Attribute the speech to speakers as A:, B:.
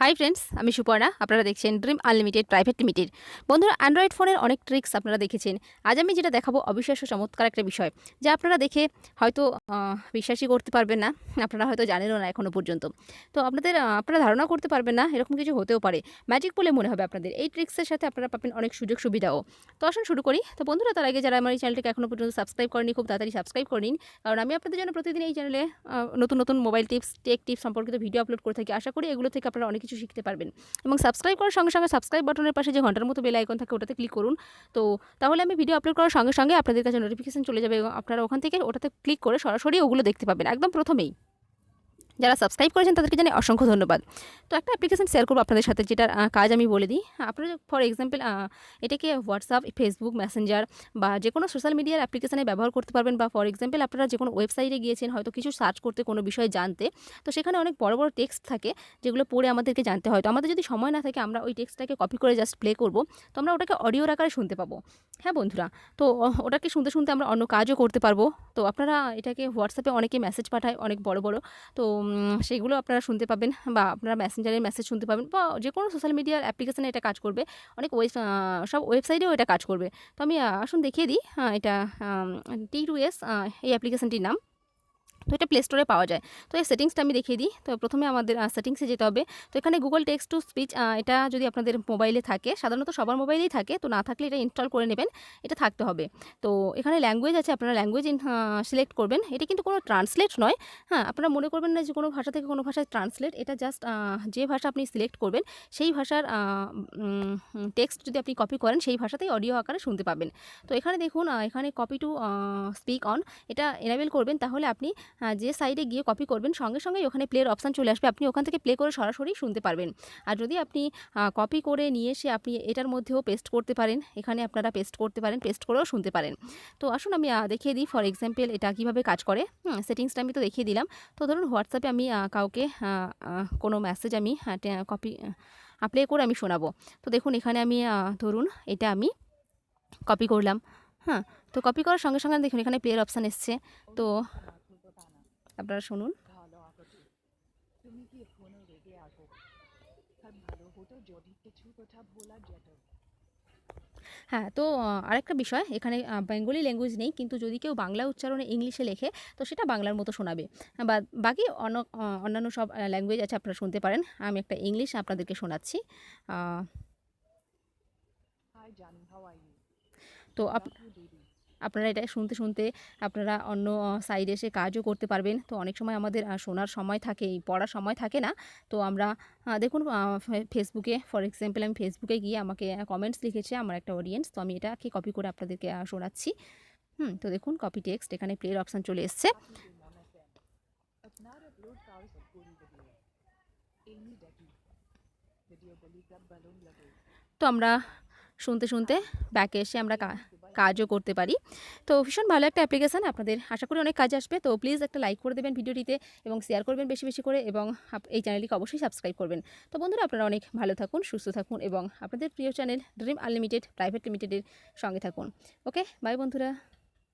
A: Hi friends আমি সুপর্ণা। আপনারা দেখছেন ড্রিম আনলিমিটেড প্রাইভেট লিমিটেড বন্ধুরা অ্যান্ড্রয়েড ফোনের অনেক ট্রিক্স আপনারা দেখেছেন। আজ আমি যেটা দেখাবো অবিশ্বাস্য চমৎকার একটা বিষয়। যা আপনারা দেখে হয়তো বিশ্বাসই করতে পারবেন না। আপনারা হয়তো জানেনও না এখনও পর্যন্ত। তো আপনাদের আপনারা ধারণা করতে পারবেন না, এরকম কিছু হতেও পারে। ম্যাজিক বলে মনে হবে আপনাদের। এই ট্রিক্সের সাথে আপনারা পাবেন অনেক সুযোগ সুবিধাও। তো আসুন শুরু করি। তো বন্ধুরা, তার আগে যারা আমার এই চ্যানেলটিকে এখনও পর্যন্ত সাবস্ক্রাইব করেনি, খুব তাড়াতাড়ি সাবস্ক্রাইব করে নিন। কারণ আমি আপনাদের জন্য প্রতিদিন এই চ্যানেলে নতুন নতুন মোবাইল টিপস টেক টিপস সম্পর্কিত ভিডিও আপলোড করে থাকি। আশা করি এগুলো থেকে আপনারা অনেক কিছু শিখতে পারবেন। এবং সাবস্ক্রাইব করার সঙ্গে সঙ্গে সাবস্ক্রাইব বাটনের পাশে যে ঘণ্টার মতো বেল আইকন থাকে, ওটাতে ক্লিক করুন। তো তাহলে আমি ভিডিও আপলোড করার সঙ্গে সঙ্গে আপনাদের কাছে নোটিফিকেশন চলে যাবে এবং আপনারা ওখান থেকে ওটাতে ক্লিক করে সরাসরি ওগুলো দেখতে পাবেন, একদম প্রথমেই। যারা সাবস্ক্রাইব করেছেন তাদেরকে জানাই অসংখ্য ধন্যবাদ। তো একটা অ্যাপ্লিকেশন শেয়ার করব আপনাদের সাথে, যেটার কাজ আমি বলে দিই। আপনারা ফর এক্সাম্পল এটাকে হোয়াটসঅ্যাপ ফেসবুক মেসেঞ্জার বা যে কোনো সোশ্যাল মিডিয়ার অ্যাপ্লিকেশানে ব্যবহার করতে পারবেন বা ফর এক্সাম্পল আপনারা যে কোনো ওয়েবসাইটে গিয়েছেন, হয়তো কিছু সার্চ করতে কোনো বিষয়ে জানতে, তো সেখানে অনেক বড় বড় টেক্সট থাকে যেগুলো পড়ে আমাদেরকে জানতে হয়। তো আমাদের যদি সময় না থাকে, আমরা ওই টেক্সটটাকে কপি করে জাস্ট প্লে করব, তো আমরা ওটাকে অডিওর আকারে শুনতে পাবো। হ্যাঁ বন্ধুরা? তো ওটাকে শুনতে শুনতে আমরা অন্য কাজও করতে পারব। তো আপনারা এটাকে হোয়াটসঅ্যাপে অনেকে মেসেজ পাঠায়, অনেক বড় বড়। তো সেগুলো আপনারা শুনতে পাবেন বা আপনারা মেসেঞ্জারের মেসেজ শুনতে পাবেন বা যে কোনো সোশ্যাল মিডিয়ার অ্যাপ্লিকেশানে এটা কাজ করবে। অনেক ওয়েব সব ওয়েবসাইটেও এটা কাজ করবে। তো আমি আসুন দেখিয়ে দিই এটা টি টু এস এই অ্যাপ্লিকেশানটির নাম। তো এটা প্লে স্টোরে পাওয়া যায়। তো এই সেটিংসটা আমি দেখিয়ে দিই। তো প্রথমে আমাদের সেটিংসে যেতে হবে। তো এখানে গুগল টেক্সট টু স্পিচ এটা যদি আপনাদের মোবাইলে থাকে, সাধারণত সবার মোবাইলেই থাকে, তো না থাকলে এটা ইনস্টল করে নেবেন। এটা থাকতে হবে। তো এখানে ল্যাঙ্গুয়েজ আছে, আপনারা ল্যাঙ্গুয়েজ সিলেক্ট করবেন। এটা কিন্তু কোনো ট্রান্সলেট নয়। হ্যাঁ আপনারা মনে করবেন না যে কোনো ভাষা থেকে কোনো ভাষায় ট্রান্সলেট এটা জাস্ট যে ভাষা আপনি সিলেক্ট করবেন, সেই ভাষার টেক্সট যদি আপনি কপি করেন, সেই ভাষাতেই অডিও আকারে শুনতে পাবেন। তো এখানে দেখুন এখানে কপি টু স্পিক অন এটা এনাবেল করবেন। তাহলে আপনি যে সাইডে গিয়ে কপি করবেন, সঙ্গে সঙ্গেই ওখানে প্লের অপশান চলে আসবে। আপনি ওখান থেকে প্লে করে সরাসরি শুনতে পারবেন। আর যদি আপনি কপি করে নিয়ে এসে আপনি এটার মধ্যেও পেস্ট করতে পারেন, এখানে আপনারা পেস্ট করতে পারেন পেস্ট করেও শুনতে পারেন। তো আসুন আমি দেখিয়ে দিই ফর এক্সাম্পল এটা কীভাবে কাজ করে। সেটিংসটা আমি তো দেখিয়ে দিলাম। তো ধরুন হোয়াটসঅ্যাপে আমি কাউকে কোনো মেসেজ আমি কপি প্লে করে আমি শোনাবো। তো দেখুন এখানে আমি ধরুন এটা আমি কপি করলাম। হ্যাঁ তো কপি করার সঙ্গে সঙ্গে দেখুন এখানে প্লেয়ার অপশান এসছে। তো আপনারা শুনুন।
B: তুমি কি ফোনে রেগে আছো তার ভালো হতো যদি কিছু কথা বলা যেত।
A: হ্যাঁ তো আরেকটা বিষয় এখানে বেঙ্গলি ল্যাঙ্গুয়েজ নেই কিন্তু যদি কেউ বাংলা উচ্চারণে ইংলিশে লেখে তো সেটা বাংলার মতো শোনাবে। বা বাকি অন্য অন্যান্য সব ল্যাঙ্গুয়েজ আছে আপনারা শুনতে পারেন। আমি একটা ইংলিশ আপনাদেরকে শোনাচ্ছি। তো আপনারা এটা শুনতে শুনতে আপনারা অন্য সাইডে এসে কাজও করতে পারবেন। তো অনেক সময় আমাদের শোনার সময় থাকে পড়ার সময় থাকে না। তো আমরা দেখুন ফেসবুকে ফর এক্সাম্পল আমি ফেসবুকে গিয়ে আমাকে কমেন্টস লিখেছে আমার একটা অডিয়েন্স তো আমি এটাকে কপি করে আপনাদেরকে শোনাচ্ছি। হুম, তো দেখুন কপি টেক্সট এখানে প্লের অপশান চলে এসছে। তো আমরা শুনতে শুনতে ব্যাকে এসে আমরা কাজও করতে পারি। তো ভীষণ ভালো একটা অ্যাপ্লিকেশান আপনাদের আশা করি অনেক কাজ আসবে। তো প্লিজ একটা লাইক করে দেবেন ভিডিওটিতে এবং শেয়ার করবেন বেশি বেশি করে এবং এই চ্যানেলটিকে অবশ্যই সাবস্ক্রাইব করবেন। তো বন্ধুরা, আপনারা অনেক ভালো থাকুন, সুস্থ থাকুন এবং আপনাদের প্রিয় চ্যানেল ড্রিম আনলিমিটেড প্রাইভেট লিমিটেডের সঙ্গে থাকুন। ওকে বাই বন্ধুরা।